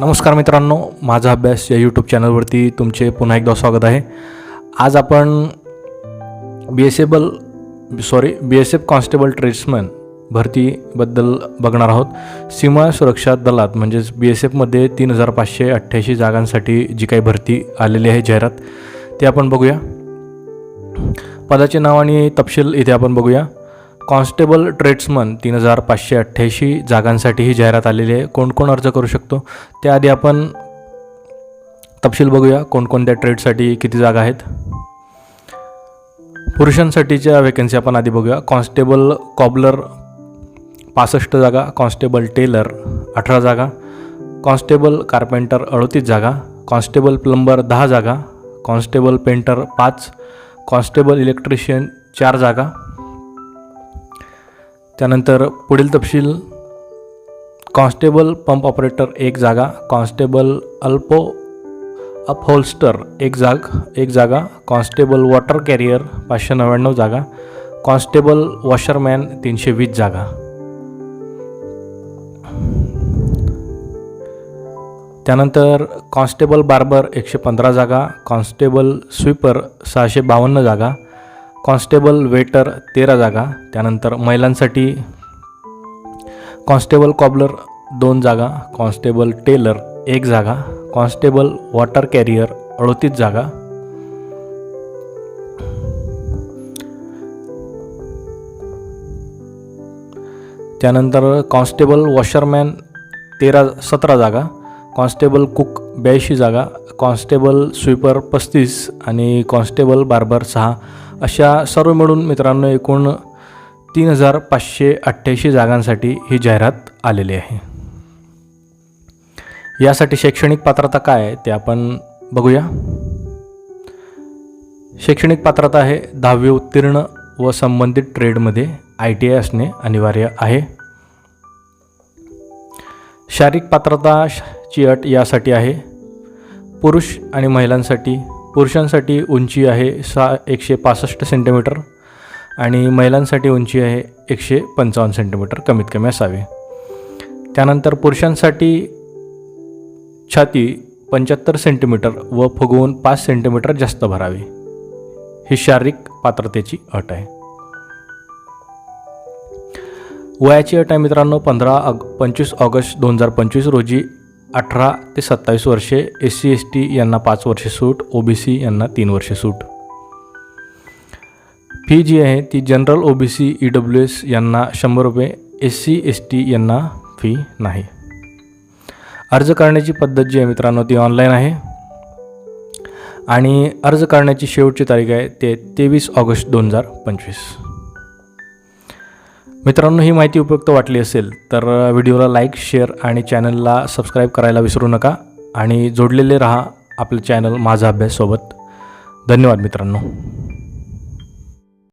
नमस्कार मित्रांनो माझा अभ्यास या यूट्यूब चॅनलवरती तुमचे पुन्हा एकदा स्वागत आहे. आज आपण B S able sorry B S F constable tradesman भरतीबद्दल बघणार आहोत. सीमा सुरक्षा दलात म्हणजेच बी एस एफमध्ये तीन हजार पाचशे अठ्ठ्याऐंशी जागांसाठी जी काही भरती आलेली आहे जाहिरात ते आपण बघूया. पदाचे नाव आणि तपशील इथे आपण बघूया. कॉन्स्टेबल ट्रेड्समन तीन हजार पाचशे अठ्ठ्याऐंशी जागांसाठी ही जाहिरात आलेली आहे. कोण कोण अर्ज करू शकतो? त्याआधी आपण तपशील बघूया. कोणकोणत्या ट्रेडसाठी किती जागा आहेत? पुरुषांसाठीच्या वेकन्सी आपण आधी बघूया. कॉन्स्टेबल कॉबलर पासष्ट जागा कॉन्स्टेबल टेलर अठरा जागा कॉन्स्टेबल कार्पेंटर अडतीस जागा कॉन्स्टेबल प्लंबर दहा जागा कॉन्स्टेबल पेंटर पाच कॉन्स्टेबल इलेक्ट्रिशियन चार जागा त्यानंतर पुढील तपशील कॉन्स्टेबल पंप ऑपरेटर एक जागा कॉन्स्टेबल अल्पो अपहोल्स्टर एक जाग एक जागा कॉन्स्टेबल वॉटर कॅरियर पाचशे नव्याण्णव जागा कॉन्स्टेबल वॉशरमॅन तीनशे वीस जागा. त्यानंतर कॉन्स्टेबल बार्बर एकशे पंधरा जागा कॉन्स्टेबल स्वीपर सहाशे बावन्न जागा कॉन्स्टेबल वेटर तेरा जागा त्यानंतर महिलांसाठी कॉन्स्टेबल कॉबलर दोन जागा कॉन्स्टेबल टेलर एक जागा कॉन्स्टेबल वॉटर कॅरियर अडोतीस जागा. त्यानंतर कॉन्स्टेबल वॉशरमॅन तेरा सतरा जागा कॉन्स्टेबल कुक ब्याऐंशी जागा कॉन्स्टेबल स्वीपर पस्तीस आणि कॉन्स्टेबल बार्बर सहा. अशा सर्व मिळून मित्रांनो एकूण तीन हजार पाचशे अठ्ठ्याऐंशी जागांसाठी ही जाहिरात आलेली आहे. यासाठी शैक्षणिक पात्रता काय आहे ते आपण बघूया. शैक्षणिक पात्रता आहे दहावी उत्तीर्ण व संबंधित ट्रेडमध्ये आय टी आय असणे अनिवार्य आहे. शारीरिक पात्रता ची अट यासाठी आहे. पुरुष आणि महिलांसाठी पुरुषांसाठी उंची आहे सा एकशे पासष्ट सेंटीमीटर आणि महिलांसाठी उंची आहे एकशे पंचावन्न सेंटीमीटर कमीत कमी असावी. त्यानंतर पुरुषांसाठी छाती पंच्याहत्तर सेंटीमीटर व फुगवून पाच सेंटीमीटर जास्त भरावी. ही शारीरिक पात्रतेची अट आहे. वयाची अट आहे मित्रांनो पंधरा ऑग पंचवीस ऑगस्ट दोन हजार पंचवीस रोजी अठरा ते सत्तावीस वर्षे एस सी एस टी यांना पाच वर्षे सूट ओ बी सी यांना तीन वर्षे सूट. फी जी आहे ती general O B C E W S यांना शंभर रुपये एस सी एस टी यांना फी नाही. अर्ज करण्याची पद्धत जी आहे मित्रांनो ती ऑनलाईन आहे. आणि अर्ज करण्याची शेवटची तारीख आहे ते तेवीस ऑगस्ट दोन हजार पंचवीस. मित्रांनो ही माहिती उपयुक्त वाटली असेल तर व्हिडिओला लाईक शेअर आणि चॅनलला सबस्क्राईब करायला विसरू नका आणि जोडलेले रहा आपलं चॅनल माझा अभ्याससोबत धन्यवाद मित्रांनो.